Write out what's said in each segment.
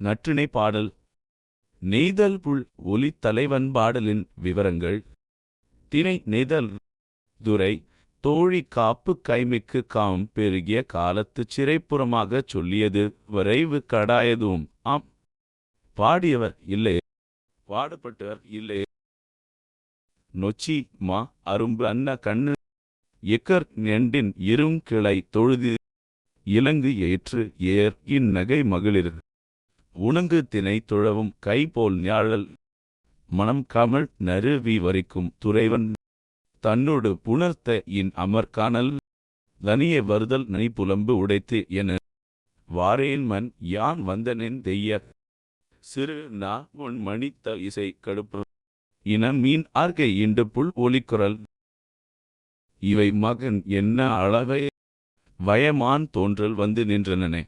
நற்றிணை பாடல். நெய்தல் புல் ஒலி தலைவன் பாடலின் விவரங்கள். திணை நெய்தல் துரை தோழி காப்பு கைமிக்கு காம் பெருகிய காலத்துச் சிறைப்புறமாகச் சொல்லியது வரைவு கடாயதும். ஆம். பாடியவர் இல்லை. பாடப்பட்டவர் இல்லை. நொச்சி மா அரும்பு அன்ன கண்ணு. எக்கர் நெண்டின் இரும் கிளை தொழுது. இலங்கு ஏற்று ஏர் இந்நகை மகளிர். உணங்கு தினை துழவும் கைபோல் ஞாழல். மணம் கமல் நறுவி வரிக்கும் துறைவன். தன்னோடு புணர்த்த இன் அமர்காணல் தனிய வருதல் நனிப்புலம்பு உடைத்து என. வாரேன் மண் யான் வந்தனென் தெய்ய. சிறு நா உன் மணித்த இசை கடுப்பு. இன மீன் ஆர்கை இண்டு புல் ஒலிக்குரல். இவை மகன் என்ன அளவை. வயமான் தோன்றல் வந்து நின்றனனே.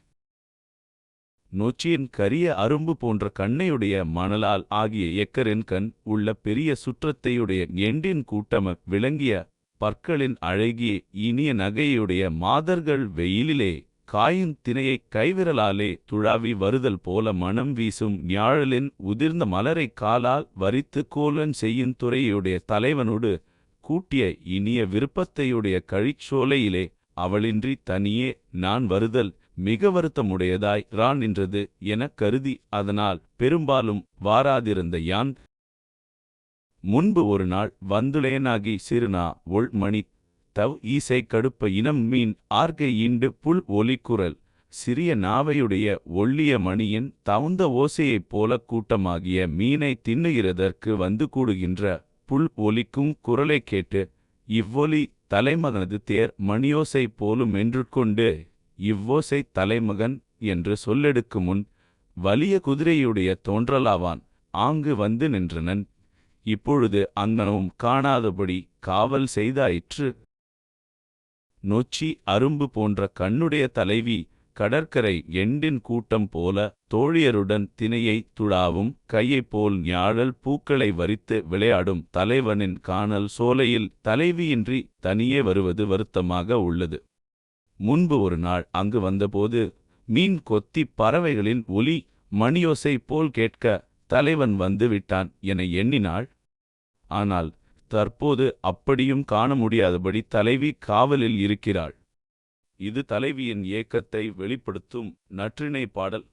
நொச்சியின் கரிய அரும்பு போன்ற கண்ணையுடைய மணலால் ஆகிய எக்கரின் கண் உள்ள பெரிய சுற்றத்தையுடைய எண்டின் கூட்டம விளங்கிய பற்களின் அழகிய இனிய நகையுடைய மாதர்கள் வெயிலிலே காயும் தினையை கைவிரலாலே துழாவி வருதல் போல மனம் வீசும் ஞாழலின் உதிர்ந்த மலரை காலால் வரித்து கோலன் செய்யும் துறையுடைய தலைவனோடு கூட்டிய இனிய விருப்பத்தையுடைய கழிச்சோலையிலே அவளின்றி தனியே நான் வருதல் மிக வருத்தமுடையதாய் ரா நின்றது எனக் கருதி அதனால் பெரும்பாலும் வாராதிருந்த யான் முன்பு ஒரு நாள் வந்துளேனாகி சிறுநா ஒள் மணி தவ் ஈசை கடுப்ப இனம் மீன் ஆர்கை ஈண்டு புல் ஒலிக்குரல் சிறிய நாவையுடைய ஒள்ளிய மணியின் தவுந்த ஓசையைப் போல கூட்டமாகிய மீனை தின்னுகிறதற்கு வந்து கூடுகின்ற புல் ஒலிக்கும் குரலைக் கேட்டு இவ்வொலி தலைமகனது தேர் மணியோசை போலும் என்று கொண்டு இவ்வோசை தலைமகன் என்று சொல்லெடுக்கு முன் வலிய குதிரையுடைய தோன்றலாவான். ஆங்கு வந்து நின்றனன். இப்பொழுது அங்கனவும் காணாதபடி காவல் செய்தாயிற்று. நொச்சி அரும்பு போன்ற கண்ணுடைய தலைவி கடற்கரை எண்டின் கூட்டம் போல தோழியருடன் தினையை துழாவும் கையைப் போல் ஞாழல் பூக்களை வரித்து விளையாடும் தலைவனின் காணல் சோலையில் தலைவியின்றி தனியே வருவது வருத்தமாக உள்ளது. முன்பு ஒரு நாள் அங்கு வந்தபோது மீன் கொத்தி பறவைகளின் ஒலி மணியோசை போல் கேட்க தலைவன் வந்து விட்டான் என எண்ணினாள். ஆனால் தற்போது அப்படியும் காண முடியாதபடி தலைவி காவலில் இருக்கிறாள். இது தலைவியின் ஏக்கத்தை வெளிப்படுத்தும் நற்றிணை பாடல்.